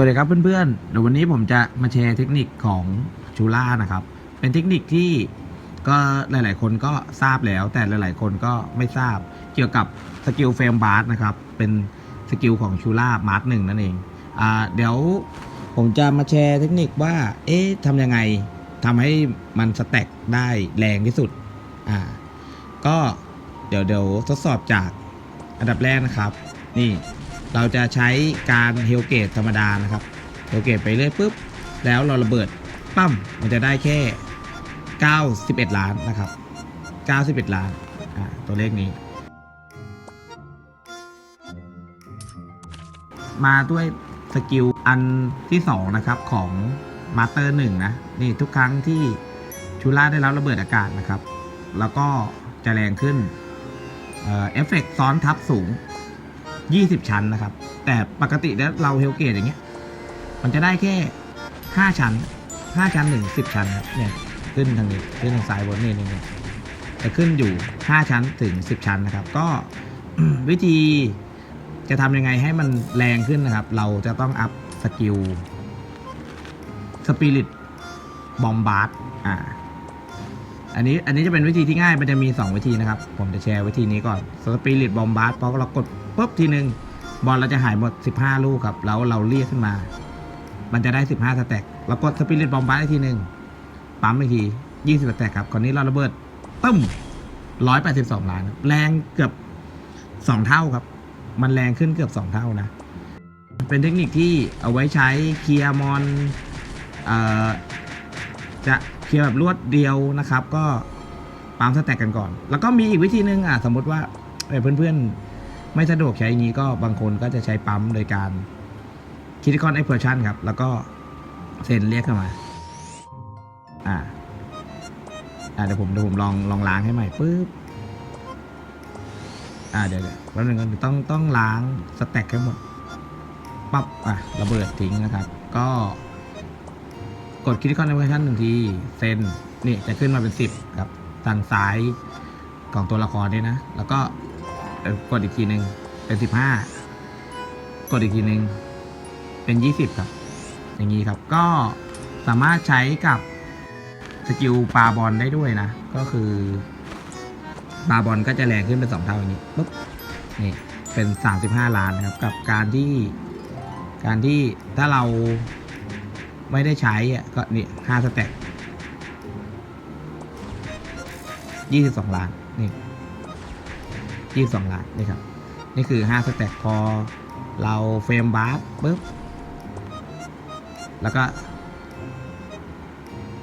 วัสดีครับเพื่อนๆ เดี๋ยววันนี้ผมจะมาแชร์เทคนิคของชูล่านะครับ เป็นเทคนิคที่ก็หลายๆ คนก็ทราบแล้ว แต่หลายๆ คนก็ไม่ทราบเกี่ยวกับสกิลเฟรมบาร์นะครับ เป็นสกิลของชูล่ามาร์หนึ่งนั่นเองอ่าเดี๋ยวผมจะมาแชร์เทคนิคว่า เอ๊ะทำยังไงทำให้มันสแต็กได้แรงที่สุดอ่าก็เดี๋ยวเดี๋ยวทดสอบจากอันดับแรกนะครับ นี่ เราจะใช้การเฮลเกตธรรมดานะครับเฮลเกตไปเรื่อยปุ๊บ แล้วเราระเบิดปั้มมันจะได้แค่ 91 ล้านนะครับ 91 ล้านอ่าตัวเลขนี้ มาด้วยสกิลอันที่ 2 นะครับ ของมาสเตอร์หนึ่งนะ นี่ทุกครั้งที่ชูล่าได้รับระเบิดอากาศนะครับ แล้วก็จะแรงขึ้นเอ่อเอฟเฟกต์ซ้อนทับสูง 20 ชั้นนะครับ แต่ปกติแล้วเราเฮลเกตอย่างเงี้ย มันจะได้แค่ 5 ชั้น 5 ชั้นถึง10 ชั้นครับเนี่ยขึ้นทางนี้ขึ้นทางซ้ายบนนี่นี่นี่จะขึ้นอยู่ 5 ชั้นถึง 10 ชั้นนะครับ ก็วิธีจะทำยังไงให้มันแรงขึ้นนะครับ เราจะต้องอัพสกิลสปิริตบอมบาร์ดอ่าอันนี้อันนี้จะเป็นวิธีที่ง่าย มันจะมี 2 วิธีนะครับ ผมจะแชร์วิธีนี้ก่อนสปิริตบอมบาร์ดเพอเรากด ปุ๊บทีหนึ่งบอลเราจะหายหมด 15 ลูกครับแล้วเราเรียกขึ้นมา มันจะได้ 15สแต็กเรากดสปิริตบอมบาร์ดอีกทีหนึ่งปั๊มอีกที20สแต็กครับคราวนี้เราระเบิดตึ้ม182 ล้านแรงเกือบ 2 เท่าครับ มันแรงขึ้นเกือบ 2 เท่านะ เป็นเทคนิคที่เอาไว้ใช้เคลียร์มอนจะเคลียร์แบบรวดเดียวนะครับ ก็ปั๊มสแต็กกันก่อน แล้วก็มีอีกวิธีหนึ่งอะสมมติว่าเอ่อเพื่อนๆ ไม่สะดวกใช้อย่างนี้ก็บางคนก็จะใช้ปั๊มโดยการคิดคอนเอ็กเพรสชันครับ แล้วก็เซ็นเรียกเข้ามา อ่าอ่าเดี๋ยวผมเดี๋ยวผมลองลองล้างให้ใหม่ปุ๊บ อ่าเดี๋ยวเดี๋ยวแป๊บนึงก่อนต้องต้องล้างสแต็กให้หมด ปั๊บ อะระเบิดทิ้งนะครับ ก็กดคลิกคอนเนคชันหนึ่งทีเซนนี่จะขึ้นมาเป็นสิบครับ ทางซ้ายของตัวละครนี่นะ แล้วก็ กดอีกทีหนึ่งเป็นสิบห้ากดอีกทีหนึ่งเป็นยี่สิบครับ อย่างนี้ครับก็สามารถใช้กับสกิลปาบอลได้ด้วยนะ ก็คือปาบอลก็จะแรงขึ้นเป็นสองเท่าอย่างนี้ปุ๊บนี่เป็นสามสิบห้าล้านนะครับ กับการที่การที่ถ้าเราไม่ได้ใช้อะก็นี่ห้าสแต็กยี่สิบสองล้านนี่ ยี่สิบสองล้านนี่ครับ นี่คือห้าสแต็กพอเราเฟรมบาร์ปุ๊บ แล้วก็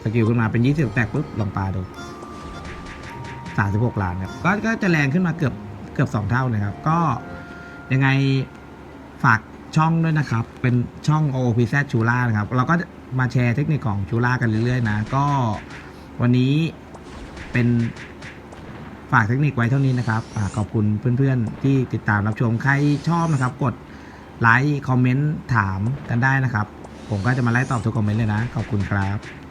สกิลขึ้นมาเป็นยี่สิบสแตกปุ๊บลองปลาดูสามสิบหกล้านครับก็ก็จะแรงขึ้นมาเกือบเกือบสองเท่านะครับ ก็ยังไงฝากช่องด้วยนะครับ เป็นช่อง OPZ ชูล่านะครับ เราก็มาแชร์เทคนิคของชูล่ากันเรื่อยๆนะ ก็วันนี้เป็น ฝากเทคนิคไว้เท่านี้นะครับอขอบคุณเพื่อนๆ ที่ติดตามรับชมใครชอบนะครับ กดไลค์คอมเมนต์ถามกันได้นะครับ ผมก็จะมาไล่ตอบทุกคอมเมนต์เลยนะ ขอบคุณครับ